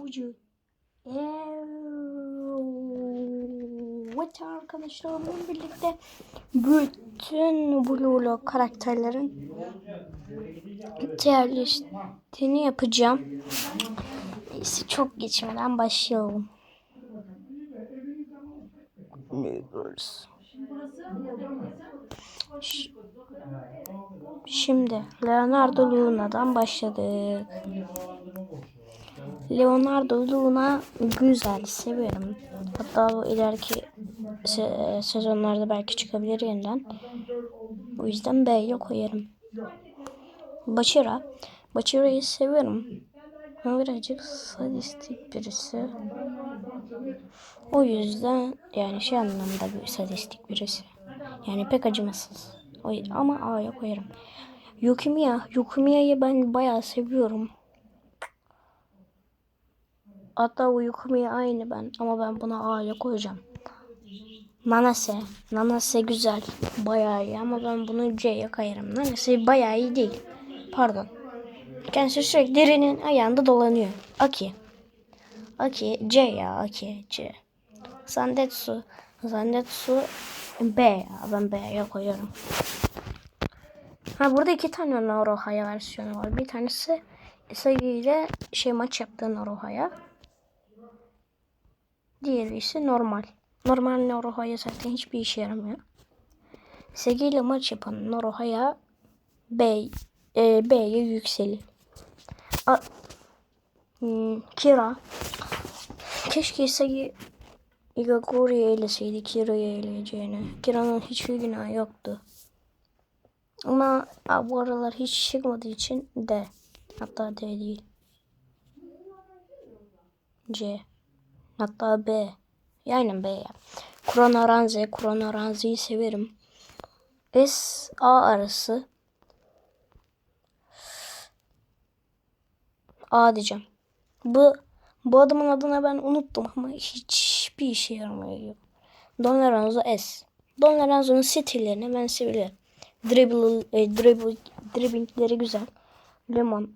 Ucu. Evet arkadaşlar bununla birlikte bütün Blue karakterlerin tier listini yapacağım. Neyse çok geçmeden başlayalım. Ş- Şimdi Leonardo Luna'dan başladık. Leonardo Luna güzel, severim. Hatta bu ileriki se- sezonlarda belki çıkabilir yeniden. O yüzden B'ye koyarım. Başira. Başira'yı severim. Ama birazcık sadistik birisi. O yüzden yani şey anlamda bir sadistik birisi. Yani pek acımasız. Ama A'ya koyarım. Yukimiya. Yukimiya'yı ben bayağı seviyorum. Hatta bu Yukimiya aynı ben. Ama ben buna A'ya koyacağım. Nanase. Nanase güzel. Bayağı iyi ama ben bunu C'ye kayarım. Nanase bayağı iyi değil. Pardon. Kendisi sürekli derinin ayağında dolanıyor. Aki. Aki. C ya. Aki. C. Sandetsu. Sandetsu B ya. Ben B'ye koyuyorum. Ha burada iki tane Norohaya versiyonu var. Bir tanesi Isagi ile şey maç yaptığı Norohaya. Diğeri ise normal. Normal Norohaya zaten hiçbir işe yaramıyor. Segi ile maç yapan Norohaya B, e, B'ye yükselir. A, hmm, Kira. Keşke Segi Igagori'yi eleseydi Kira'yı eleyeceğini. Kira'nın hiçbir günahı yoktu. Ama a, bu aralar hiç çıkmadığı için D. Hatta D değil. C. Hatta B. Yani B ya. Kurana Ranze. Kurana Ranze'yi severim. S A arası. A diyeceğim. Bu bu adamın adını ben unuttum ama hiçbir işe yaramıyor. Don Lorenzo S. Don Lorenzo'nun stillerini ben seviyorum. Dribble, e, dribble, dribbingleri güzel. Lemon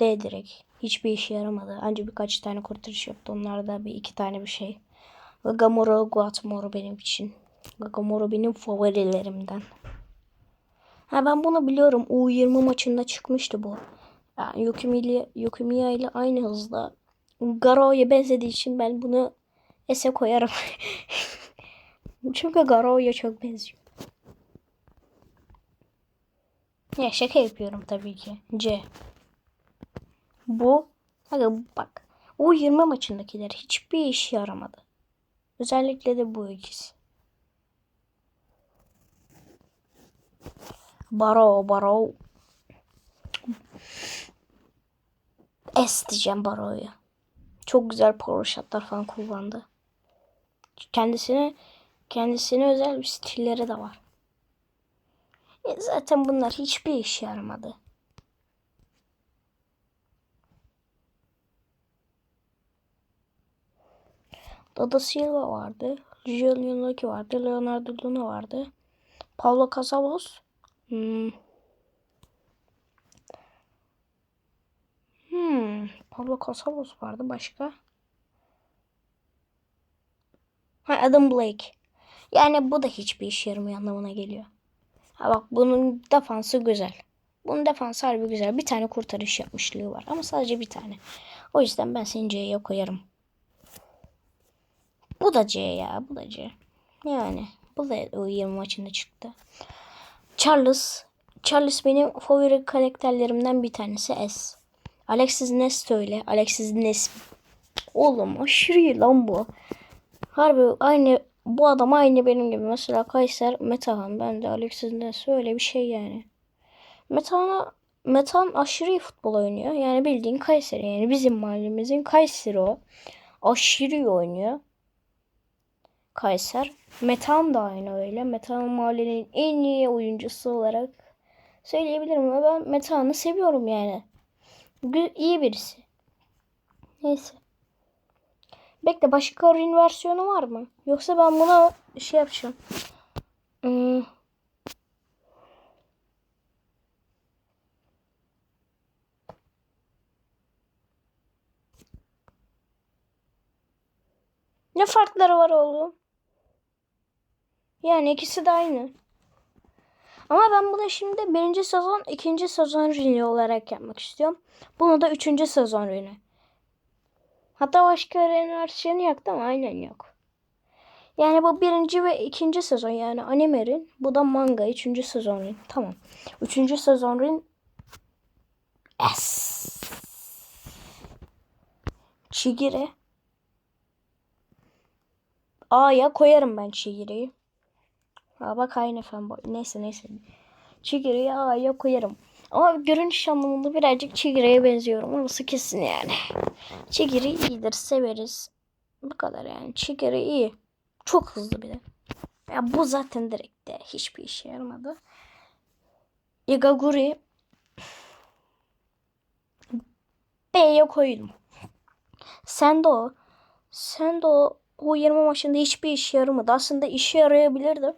D direkt. Hiçbir işe yaramadı. Ancak birkaç tane kurtarış yaptı. Onlar da bir iki tane bir şey. Gamora Guatmore benim için. Gamora benim favorilerimden. Ha ben bunu biliyorum. U20 maçında çıkmıştı bu. Yani Yukimi ile, Yukimiya ile aynı hızda. Garo'ya benzediği için ben bunu S'e koyarım. Çünkü Garo'ya çok benziyor. Ya şaka yapıyorum tabii ki. C. Bu. Aga bak. O 20 maçındakiler hiçbir işe yaramadı. Özellikle de bu ikisi. Baro, Baro. S diyeceğim Baro'ya. Çok güzel power falan kullandı. Kendisine kendisine özel bir stilleri de var. E zaten bunlar hiçbir işe yaramadı. Dada Silva vardı. Gianluigi vardı. Leonardo Luna vardı. Paulo Casavos. Hmm. Hmm. Pablo Casavos vardı. Başka? Ha, Adam Blake. Yani bu da hiçbir işe yaramıyor anlamına geliyor. Ha bak bunun defansı güzel. Bunun defansı harbi güzel. Bir tane kurtarış yapmışlığı var. Ama sadece bir tane. O yüzden ben seni C'ye koyarım. Bu da C ya. Bu da C. Yani. Bu da o 20 maçında çıktı. Charles. Charles benim favori karakterlerimden bir tanesi S. Alexis Nest öyle. Alexis Nest. Oğlum aşırı lan bu. Harbi aynı bu adam aynı benim gibi. Mesela Kayser Metehan. Ben de Alexis Nest öyle bir şey yani. Metehan'a Metehan aşırı iyi futbol oynuyor. Yani bildiğin Kayseri. Yani bizim mahallemizin Kayseri o. Aşırı iyi oynuyor. Kayser. Metan da aynı öyle. Metan mahallenin en iyi oyuncusu olarak söyleyebilirim. Ve ben Metan'ı seviyorum yani. Gü- iyi birisi. Neyse. Bekle başka Rin versiyonu var mı? Yoksa ben buna şey yapacağım. Hmm. Ne farkları var oğlum? Yani ikisi de aynı. Ama ben bunu şimdi birinci sezon, ikinci sezon Rini olarak yapmak istiyorum. Bunu da üçüncü sezon Rini. Hatta başka yok ama aynen yok. Yani bu birinci ve ikinci sezon yani animerin. Bu da manga üçüncü sezon Rin. Tamam. Üçüncü sezon Rin. S. Çigire. A'ya koyarım ben Çigire'yi. Aa bak aynı fanboy. Neyse neyse. Çigire'yi A'ya koyarım. Ama görünüş anlamında birazcık Çigire'ye benziyorum. Orası kesin yani. Çigire iyidir. Severiz. Bu kadar yani. Çigire iyi. Çok hızlı bir de. Ya bu zaten direkt de hiçbir işe yaramadı. Igaguri B'ye koydum. Sen de o. Sen de o. O 20 maçında hiçbir işe yaramadı. Aslında işe yarayabilirdi.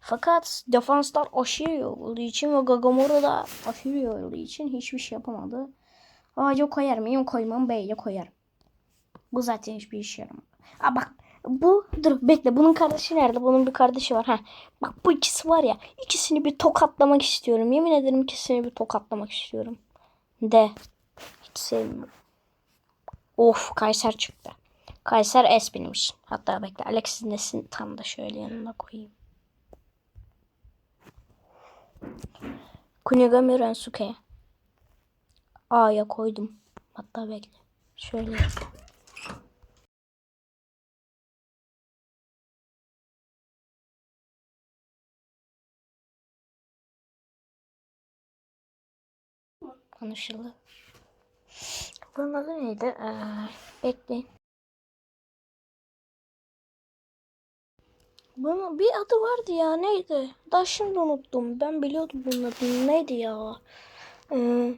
Fakat defanslar aşırı olduğu için ve Gagamoro da aşırı olduğu için hiçbir şey yapamadı. A'ya koyar mıyım? Koymam. B'ye koyarım. Bu zaten hiçbir işe yaramadı. Aa bak bu dur bekle bunun kardeşi nerede? Bunun bir kardeşi var. Ha. Bak bu ikisi var ya. ikisini bir tokatlamak istiyorum. Yemin ederim ikisini bir tokatlamak istiyorum. De. Hiç sevmiyorum. Of Kayser çıktı. Kayser S için. Hatta bekle Alexis Nes'in tam da şöyle yanına koyayım. Kunigami Rensuke. A'ya koydum. Hatta bekle. Şöyle yapayım. Anlaşıldı. Bunun adı neydi? Ee, bekleyin. Bunun bir adı vardı ya neydi? Daha şimdi unuttum. Ben biliyordum bunun adını. Neydi ya? Ee,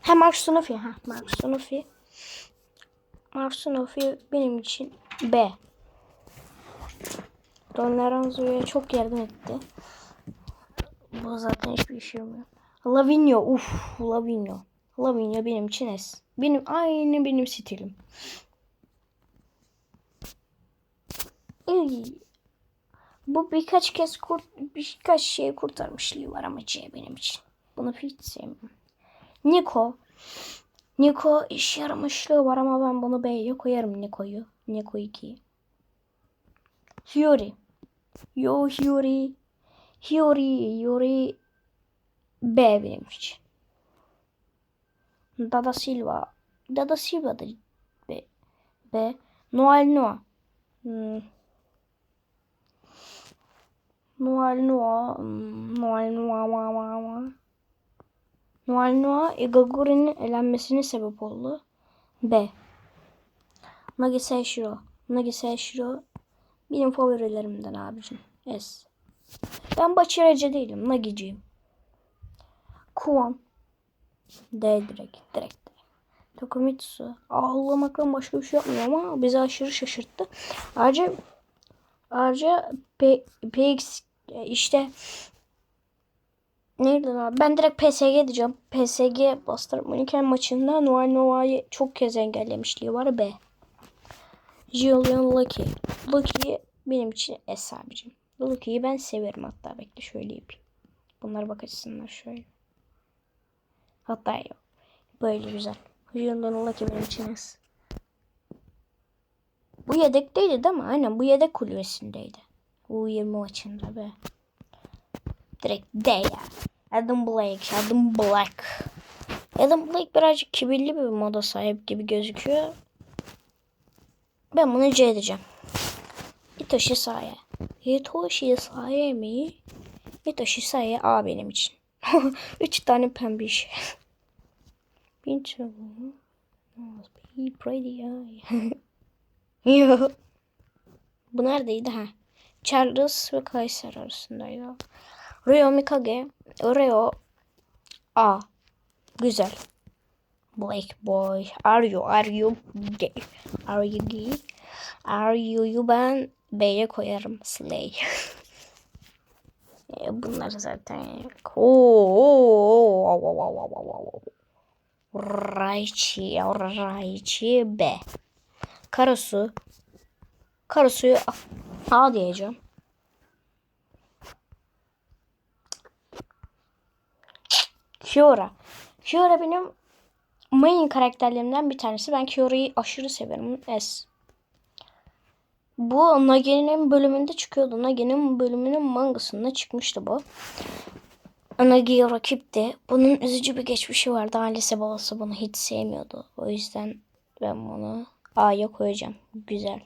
ha Mark Sunufi. Ha Mark Sunufi. Mark Sunufi benim için B. Don Laranzo'ya çok yardım etti. Bu zaten hiçbir işe yaramıyor. Lavinio. Uf Lavinio. Lavinio benim için S. Benim aynı benim stilim. Bu birkaç kez kurt, birkaç şey kurtarmışlığı var ama C benim için. Bunu hiç sevmiyorum. Niko. Niko iş yaramışlığı var ama ben bunu B'ye koyarım Niko'yu. Niko 2. Hiyori. Yo Hiyori. Hiyori. Hiyori. B benim için. Dada Silva. Dada Silva da B. B. Noel Noah. Hmm. Noel. Hmm. Noel. Noah, Noah, Noah. Noel Noah Igaguri'nin elenmesine sebep oldu. B. Nagisa Eshiro. Nagisa Eshiro benim favorilerimden abicim. S. Ben Bachiracı değilim. Nagiciyim. Kuvan. D direkt. Direkt. Tokumitsu. Ağlamaktan başka bir şey yapmıyor ama bizi aşırı şaşırttı. Ayrıca ayrıca P, PX işte neydi lan? Ben direkt PSG diyeceğim. PSG Boston München maçında Noel Nova'yı çok kez engellemişliği var B. Julian Lucky. Lucky benim için S abicim. Lucky'yi ben severim hatta bekle şöyle yapayım. Bunlara bak açısınlar şöyle. Hatta yok. Böyle güzel. Julian Lucky benim için S. Bu yedekteydi değil mi? Aynen bu yedek kulübesindeydi. U20 maçında be. Direkt D ya. Adam Blake. Adam Black. Adam Blake birazcık kibirli bir moda sahip gibi gözüküyor. Ben bunu C edeceğim. Hitoshi Saye. Hitoshi Saye mi? Hitoshi Saye A benim için. Üç tane pembe iş. Pincho. Must be pretty Yo. Bu neredeydi ha? Charles ve Kaiser arasındaydı. Ryo Mikage. Ryo A. Güzel. Black boy. Are you? Are you gay? Are you gay? Are you'yu ben B'ye koyarım. Slay. e, bunlar zaten. Raichi, Raichi B. Karasu. Karasu'yu A, diyeceğim. Fiora. Fiora benim main karakterlerimden bir tanesi. Ben Fiora'yı aşırı severim. S. Bu Nagi'nin bölümünde çıkıyordu. Nagi'nin bölümünün mangasında çıkmıştı bu. Nagi'ye rakipti. Bunun üzücü bir geçmişi vardı. Ailesi babası bunu hiç sevmiyordu. O yüzden ben bunu A'ya koyacağım. Güzel.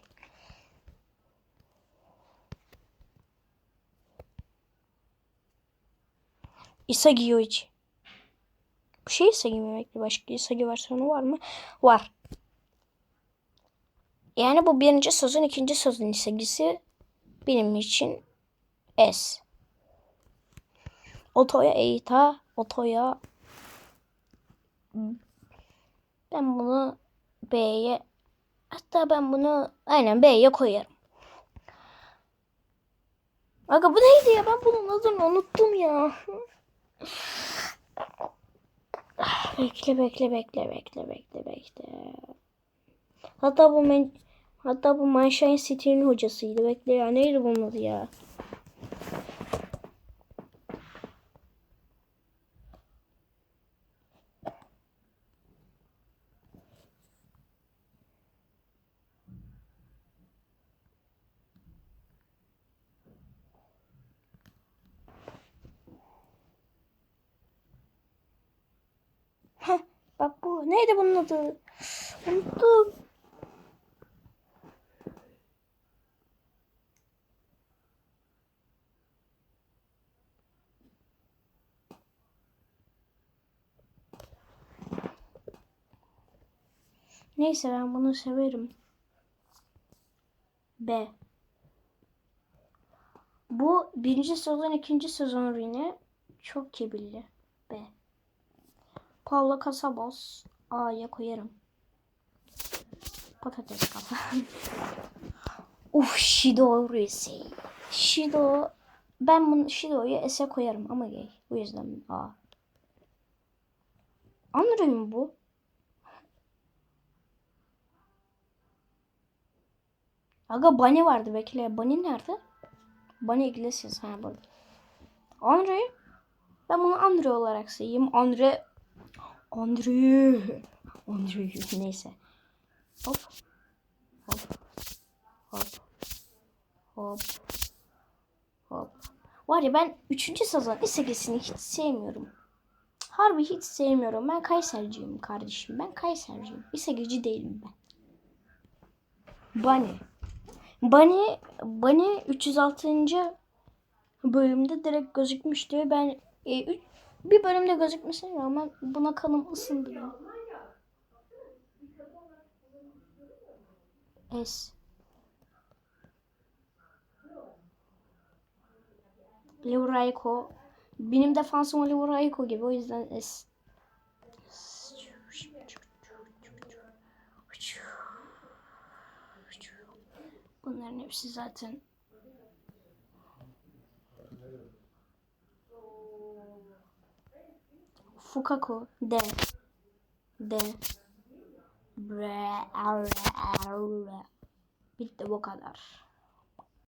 Isagi Yoichi. Bu şey Isagi mi bekli? Başka Isagi versiyonu var mı? Var. Yani bu birinci sezon, ikinci sezon Isagi'si benim için S. Otoya Eita, Otoya ben bunu B'ye hatta ben bunu aynen B'ye koyarım. Aga bu neydi ya? Ben bunun adını unuttum ya. Bekle bekle bekle bekle bekle bekle. Hatta bu men hatta bu Manshine City'nin hocasıydı. Bekle ya neydi bunun adı ya? Bu. Neydi bunun adı? Unuttum. Neyse ben bunu severim. B. Bu birinci sezon, ikinci sezon yine çok kibirli. B. Paulo Casabos A'ya koyarım. Patates kafa. Uf Shido Risi. Shido ben bunu Shido'yu S'e koyarım ama gay. O yüzden A. Android mi bu? Aga Bunny vardı bekle. Bunny nerede? Bunny Iglesias ha burada. Andre. Ben bunu Andre olarak sayayım. Andre. Andre. Andre neyse. Hop. Hop. Hop. Hop. Hop. Var ya ben 3. sezon isegesini hiç sevmiyorum. Harbi hiç sevmiyorum. Ben Kayserciyim kardeşim. Ben Kayserciyim. İsegeci değilim ben. Bunny. Bunny, Bunny 306. bölümde direkt gözükmüştü. Ben e, üç- bir bölümde gözükmesine rağmen buna kanım ısındı ya. S. Levrayko. Benim defansım Levrayko gibi o yüzden S. Bunların hepsi zaten Fukaku. D D Bitti bu kadar.